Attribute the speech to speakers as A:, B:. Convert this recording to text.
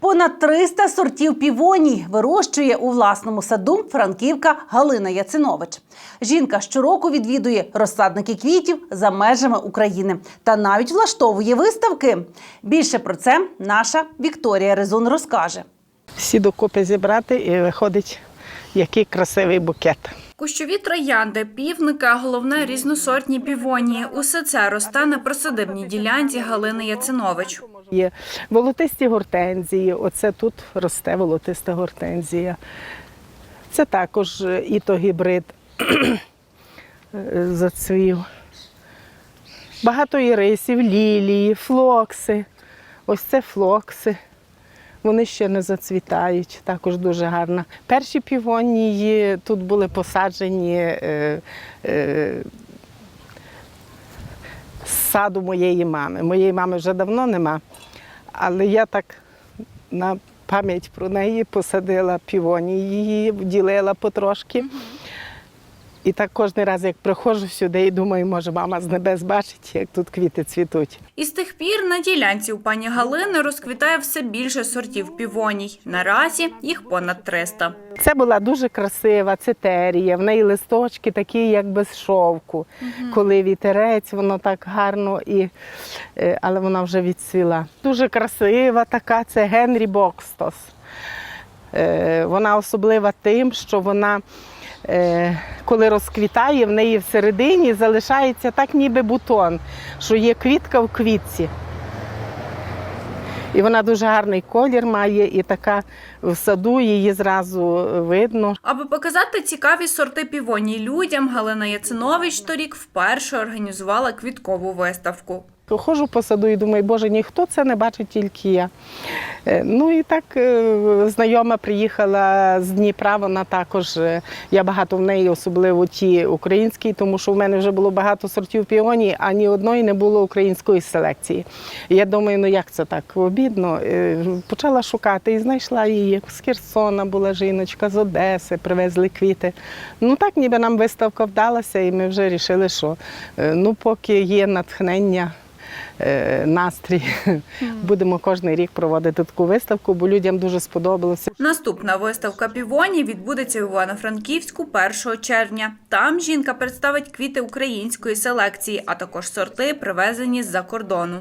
A: Понад 300 сортів півоній вирощує у власному саду франківка Галина Яцинович. Жінка щороку відвідує розсадники квітів за межами України та навіть влаштовує виставки. Більше про це наша Вікторія Резун розкаже.
B: всі докупи зібрати і виходить, який красивий букет.
C: Кущові троянди, півника, головне різносортні півонії. Усе це росте на присадибній ділянці Галини Яцинович.
B: Є волотисті гортензії. Оце тут росте волотиста гортензія. Це також е, іто-гібрид е, зацвів. Багато ірисів, лілії, флокси. Ось це флокси. Вони ще не зацвітають, також дуже гарно. Перші півонії тут були посаджені е, е, саду моєї мами. Моєї мами вже давно нема, але я так на пам'ять про неї посадила півонії, її ділила потрошки. І так кожен раз, як приходжу сюди і думаю, може, мама з небес бачить, як тут квіти цвітуть.
C: І з тих пір на ділянці у пані Галини розквітає все більше сортів півоній. Наразі їх понад 300.
B: Це була дуже красива цитерія, в неї листочки такі, як без шовку. Коли вітерець, воно так гарно, і, е, але вона вже відцвіла. Дуже красива така, це Генрі Бокстос. Е, Вона особлива тим, що вона, коли розквітає, в неї всередині залишається так, ніби бутон, що є квітка в квітці. І вона дуже гарний колір має, і така в саду її зразу видно.
C: Аби показати цікаві сорти півоній людям, Галина Яцинович торік вперше організувала квіткову виставку.
B: Ходжу по саду і думаю, боже, ніхто це не бачить, тільки я. Е, Ну і так е, знайома приїхала з Дніпра, вона також, е, я багато в неї, особливо ті українські, тому що в мене вже було багато сортів піоній, а ні одної не було української селекції. Я думаю, ну як це так обідно. Почала шукати і знайшла її. З Херсона була жіночка, з Одеси, привезли квіти. Ну так ніби нам виставка вдалася, і ми вже вирішили, що ну поки є натхнення настрій. Будемо кожен рік проводити таку виставку, бо людям дуже сподобалося.
C: Наступна виставка півоні відбудеться в Івано-Франківську 1 червня. Там жінка представить квіти української селекції, а також сорти, привезені з-за кордону.